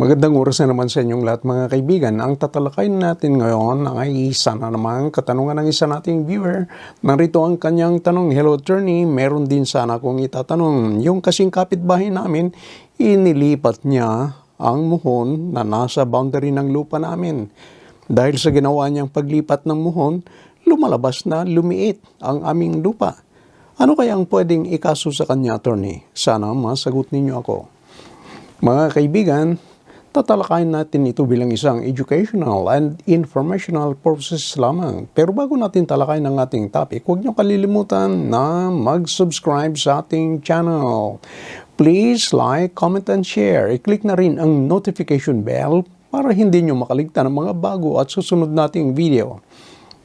Magandang oras na naman sa inyong lahat mga kaibigan. Ang tatalakayin natin ngayon ay isa na naman katanungan ng isa nating viewer. Narito ang kanyang tanong, Hello attorney, meron din sana akong itatanong. Yung kasing kapitbahay namin, inilipat niya ang muhon na nasa boundary ng lupa namin. Dahil sa ginawa niyang paglipat ng muhon, lumalabas na lumiit ang aming lupa. Ano kaya ang pwedeng ikaso sa kanya, attorney? Sana masagot ninyo ako. Mga kaibigan, tatalakayin natin ito bilang isang educational and informational purposes lamang. Pero bago natin talakayin ang ating topic, huwag niyo kalilimutan na mag-subscribe sa ating channel. Please like, comment, and share. I-click na rin ang notification bell para hindi niyo makaligtan ng mga bago at susunod nating video.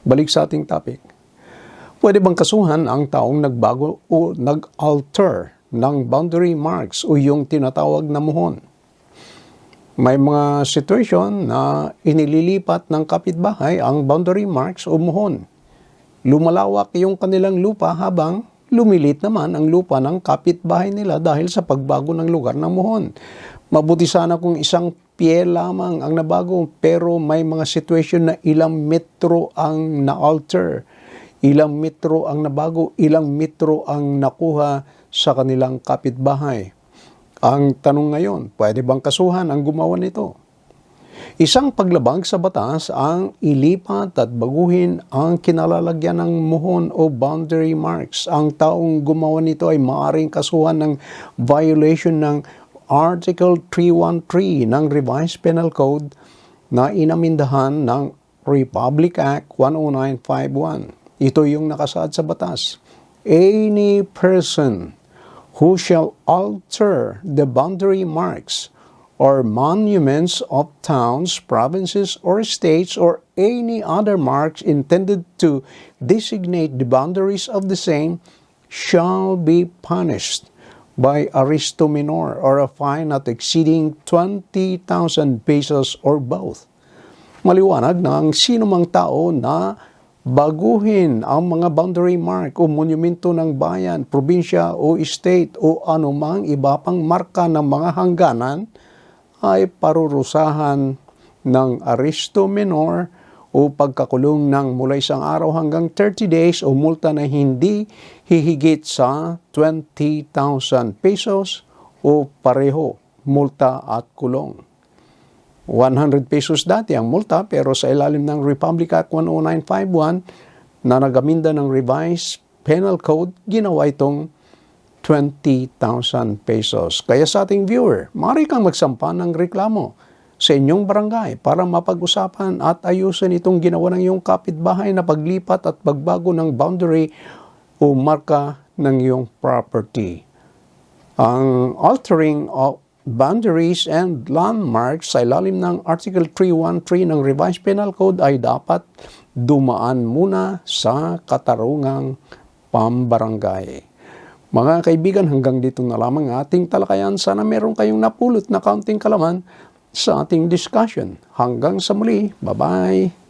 Balik sa ating topic. Pwede bang kasuhan ang taong nagbago o nag-alter ng boundary marks o yung tinatawag na muhon? May mga situation na inililipat ng kapitbahay ang boundary marks o muhon. Lumalawak yung kanilang lupa habang lumilit naman ang lupa ng kapitbahay nila dahil sa pagbago ng lugar ng muhon. Mabuti sana kung isang pie lamang ang nabago pero may mga situation na ilang metro ang na-alter, ilang metro ang nabago, ilang metro ang nakuha sa kanilang kapitbahay. Ang tanong ngayon, pwede bang kasuhan ang gumawa nito? Isang paglabag sa batas ang ilipat at baguhin ang kinalalagyan ng muhon o boundary marks. Ang taong gumawa nito ay maaaring kasuhan ng violation ng Article 313 ng Revised Penal Code na inamindahan ng Republic Act 10951. Ito yung nakasaad sa batas. Any person who shall alter the boundary marks or monuments of towns, provinces, or states, or any other marks intended to designate the boundaries of the same, shall be punished by arresto minor or a fine not exceeding 20,000 pesos or both. Maliwanag na ang sino mang tao na baguhin ang mga boundary mark o monumento ng bayan, probinsya o state o anumang iba pang marka ng mga hangganan ay parurusahan ng aresto menor o pagkakulong ng mula isang araw hanggang 30 days o multa na hindi hihigit sa 20,000 pesos o pareho multa at kulong. 100 pesos dati ang multa pero sa ilalim ng Republic Act 10951 na nagaminda ng revised penal code, ginawa itong 20,000 pesos. Kaya sa ating viewer, maaari kang magsampa ng reklamo sa inyong barangay para mapag-usapan at ayusin itong ginawa ng iyong kapitbahay na paglipat at pagbago ng boundary o marka ng iyong property. Ang altering of boundaries and landmarks sa ilalim ng Article 313 ng Revised Penal Code ay dapat dumaan muna sa katarungang pambarangay. Mga kaibigan, hanggang dito na lamang ating talakayan. Sana meron kayong napulot na kaunting kalaman sa ating discussion. Hanggang sa muli. Bye-bye!